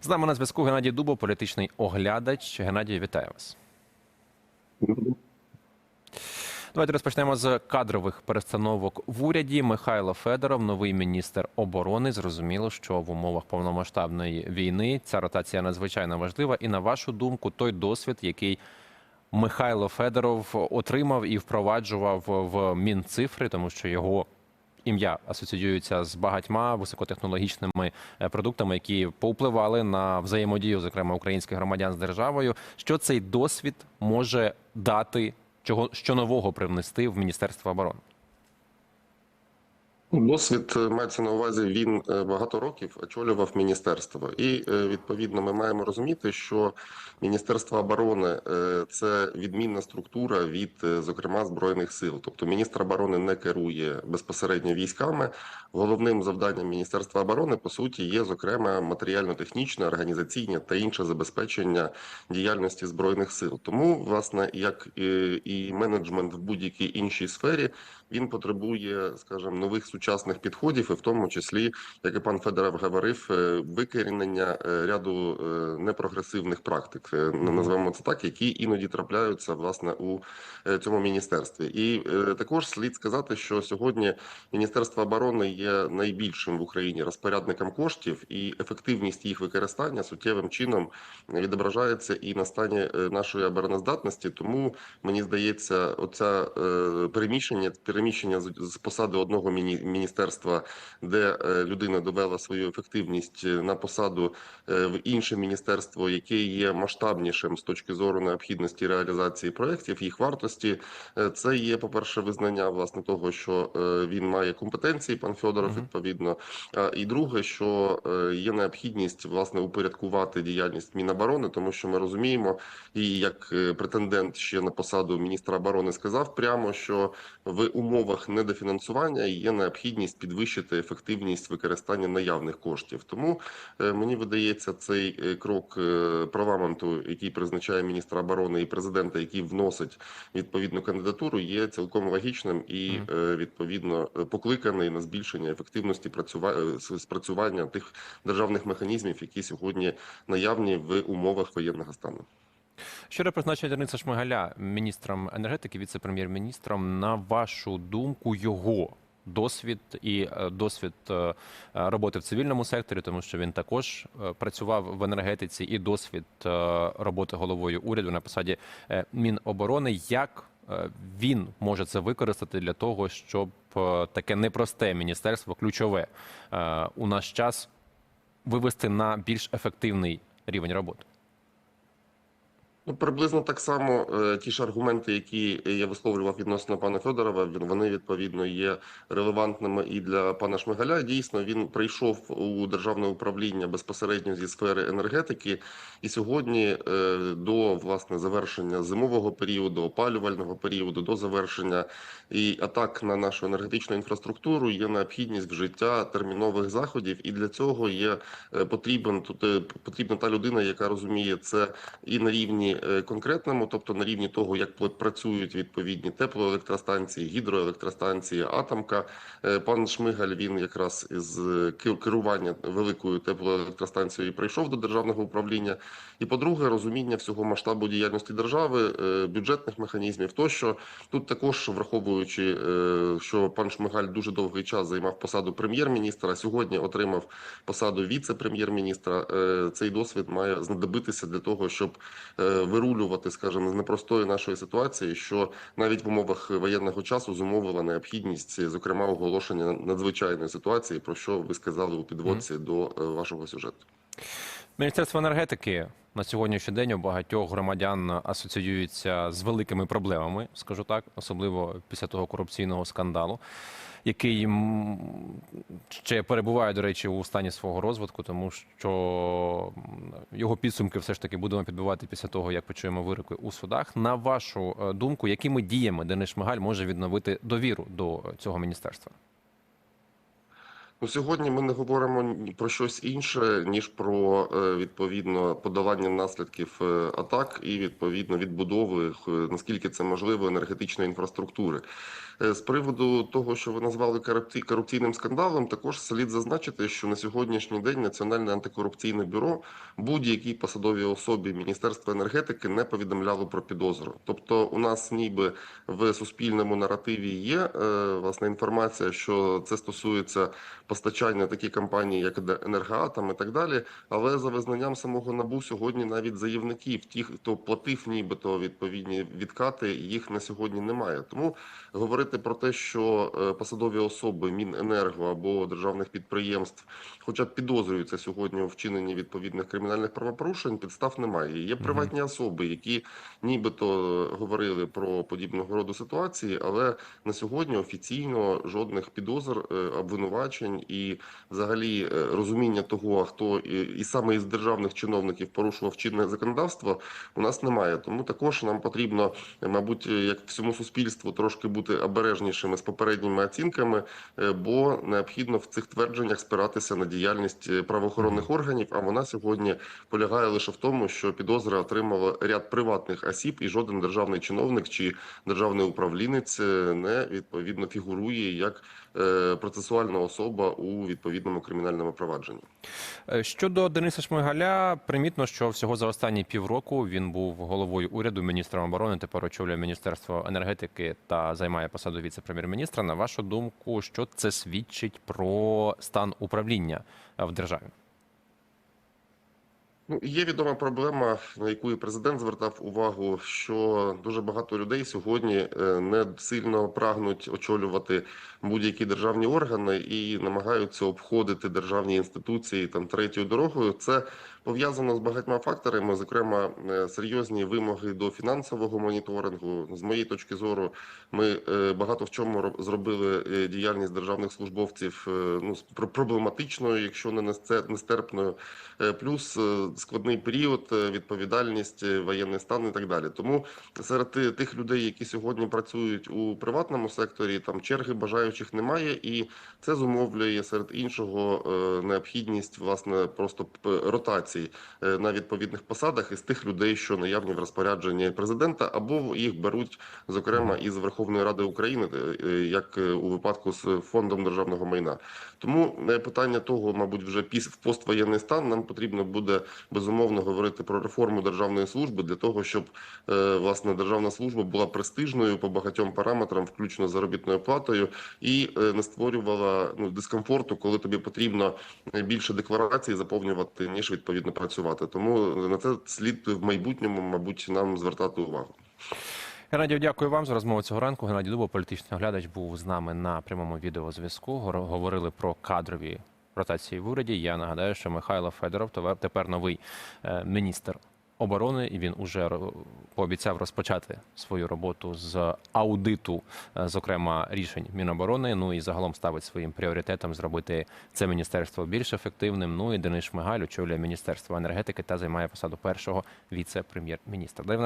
З нами на зв'язку Геннадій Дубов, політичний оглядач. Геннадій, вітаю вас. Давайте розпочнемо з кадрових перестановок в уряді. Михайло Федоров, новий міністр оборони. Зрозуміло, що в умовах повномасштабної війни ця ротація надзвичайно важлива. І на вашу думку, той досвід, який Михайло Федоров отримав і впроваджував в Мінцифри, тому що його ім'я асоціюється з багатьма високотехнологічними е, продуктами, які повпливали на взаємодію, зокрема українських громадян з державою. Що цей досвід може дати, чого що нового привнести в Міністерство оборони? Ну, Досвід е, мається на увазі. Він е, багато років очолював міністерство, і е, відповідно ми маємо розуміти, що міністерство оборони це відмінна структура від, зокрема, збройних сил. Тобто, міністр оборони не керує безпосередньо військами. Головним завданням міністерства оборони по суті є зокрема матеріально-технічне, організаційне та інше забезпечення діяльності збройних сил. Тому, власне, як і менеджмент в будь-якій іншій сфері, він потребує, скажімо, нових сучасних підходів, і в тому числі, як і пан Федоров говорив, е, викорінення е, ряду е, непрогресивних практик, називаємо це так, які іноді трапляються власне у цьому міністерстві. І також слід сказати, що сьогодні Міністерство оборони є найбільшим в Україні розпорядником коштів, і ефективність їх використання суттєвим чином відображається і на стані нашої обороноздатності. Тому мені здається, оця е, переміщення з, посади одного міні, міністерства, де е, людина довела свою ефективність е, на посаду е, в інше міністерство, яке є масштабнішим з точки зору необхідності реалізації проєктів, їх вартості. Це є, по перше, визнання власне того, що він має компетенції, пан Федоров, відповідно. А, І друге, що є необхідність власне упорядкувати діяльність Міноборони, тому що ми розуміємо, і як претендент ще на посаду міністра оборони сказав прямо, що в умовах недофінансування є необхідність підвищити ефективність використання наявних коштів. Тому е, мені видається цей е, крок е, парламенту, який призначає міністра оборони і президента, який вносить відповідну кандидатуру, є цілком логічним і відповідно покликаний на збільшення ефективності працюва- спрацювання тих державних механізмів, які сьогодні наявні в умовах воєнного стану. Щодо призначення Дениса Шмигаля міністром енергетики, віце-прем'єр-міністром, на вашу думку, його досвід і е, досвід е, е, роботи в цивільному секторі, тому що він також працював в енергетиці, і досвід роботи головою уряду на посаді Міноборони. Як він може це використати для того, щоб таке непросте міністерство, ключове у наш час вивести на більш ефективний рівень роботи? Ну, приблизно так само е, ті ж аргументи, які я висловлював відносно пана Федорова, вони відповідно є релевантними і для пана Шмигаля. Дійсно, він прийшов у державне управління безпосередньо зі сфери енергетики, і сьогодні е, до власне завершення зимового періоду, опалювального періоду, до завершення і атак на нашу енергетичну інфраструктуру є необхідність вжиття термінових заходів, і для цього є е, потрібен тут потрібна та людина, яка розуміє це і на рівні конкретному, тобто на рівні того, як працюють відповідні теплоелектростанції, гідроелектростанції, атомка. Е, Пан Шмигаль він якраз із е, керування великою теплоелектростанцією прийшов до державного управління. І по-друге, розуміння всього масштабу діяльності держави, е, бюджетних механізмів. Тощо тут також враховуючи, е, що пан Шмигаль дуже довгий час займав посаду прем'єр-міністра, сьогодні отримав посаду віце-прем'єр-міністра. Е, Цей досвід має знадобитися для того, щоб е, вирулювати, скажімо, з непростої нашої ситуації, що навіть в умовах воєнного часу зумовила необхідність, зокрема, оголошення надзвичайної ситуації, про що ви сказали у підводці до е, вашого сюжету. Міністерство енергетики на сьогоднішній день у багатьох громадян асоціюється з великими проблемами, скажу так, особливо після того корупційного скандалу, який ще перебуває, до речі, у стані свого розвитку, тому що його підсумки все ж таки будемо підбивати після того, як почуємо вироки у судах. На вашу е, думку, якими діями Денис Шмигаль може відновити довіру до цього міністерства? Ну, сьогодні ми не говоримо про щось інше, ніж про е, відповідно подолання наслідків е, атак і відповідно відбудови, е, наскільки це можливо, енергетичної інфраструктури. З приводу того, що ви назвали корупці- корупційним скандалом, також слід зазначити, що на сьогоднішній день Національне антикорупційне бюро будь-якій посадовій особі Міністерства енергетики не повідомляло про підозру. Тобто, у нас ніби в суспільному наративі є власне інформація, що це стосується постачання такі компанії, як «Де- енергоатом і так далі. Але за визнанням самого набу сьогодні навіть заявників, ті, хто платив нібито відповідні відкати, їх на сьогодні немає. Тому говорити про те, що е, посадові особи Міненерго або державних підприємств, хоча б підозрюються сьогодні у вчиненні відповідних кримінальних правопорушень, підстав немає. Є приватні особи, які нібито говорили про подібного роду ситуації, але на сьогодні офіційно жодних підозр, е, обвинувачень і взагалі е, розуміння того, хто і, і саме із державних чиновників порушував чинне законодавство, у нас немає. Тому також нам потрібно, е, мабуть, е, як всьому суспільству, трошки бути обережнішими з попередніми оцінками, бо необхідно в цих твердженнях спиратися на діяльність правоохоронних органів. А вона сьогодні полягає лише в тому, що підозри отримало ряд приватних осіб, і жоден державний чиновник чи державний управлінець не відповідно фігурує як процесуальна особа у відповідному кримінальному провадженні. Е, Щодо Дениса Шмигаля, примітно, що всього за останні півроку він був головою уряду, міністром оборони. Тепер очолює міністерство енергетики та займає посаду віце-прем'єр-міністра. На вашу думку, що це свідчить про стан управління е, в державі? Ну, є відома проблема, на яку і президент звертав увагу, що дуже багато людей сьогодні е, не сильно прагнуть очолювати будь-які державні органи і намагаються обходити державні інституції там третьою дорогою. Це пов'язано з багатьма факторами, зокрема е, серйозні вимоги до фінансового моніторингу. З моєї точки зору, ми е, багато в чому зробили е, діяльність державних службовців ну проблематичною, якщо не нестерпною. Плюс складний період, відповідальність, воєнний стан і так далі. Тому серед тих людей, які сьогодні працюють у приватному секторі, там черги бажаючих немає, і це зумовлює серед іншого необхідність власне просто п- ротацій е, на відповідних посадах із тих людей, що наявні в розпорядженні президента, або їх беруть зокрема із Верховної Ради України, е, е, як у випадку з фондом державного майна. Тому питання того, мабуть, вже піс в поствоєнний стан нам потрібно буде безумовно говорити про реформу державної служби для того, щоб власне державна служба була престижною по багатьом параметрам, включно заробітною платою, і не створювала ну дискомфорту, коли тобі потрібно більше декларацій заповнювати ніж відповідно працювати. Тому на це слід в майбутньому, мабуть, нам звертати увагу. Геннадію, дякую вам за розмову цього ранку. Геннадій Дубов, політичний оглядач, був з нами на прямому відеозв'язку. Говорили про кадрові ротації в уряді. Я нагадаю, що Михайло Федоров тепер новий е, міністр оборони, і він уже пообіцяв розпочати свою роботу з аудиту, е, зокрема рішень Міноборони. Ну і загалом ставить своїм пріоритетом зробити це міністерство більш ефективним. Ну і Денис Шмигаль очолює міністерство енергетики та займає посаду першого віце-прем'єр-міністра.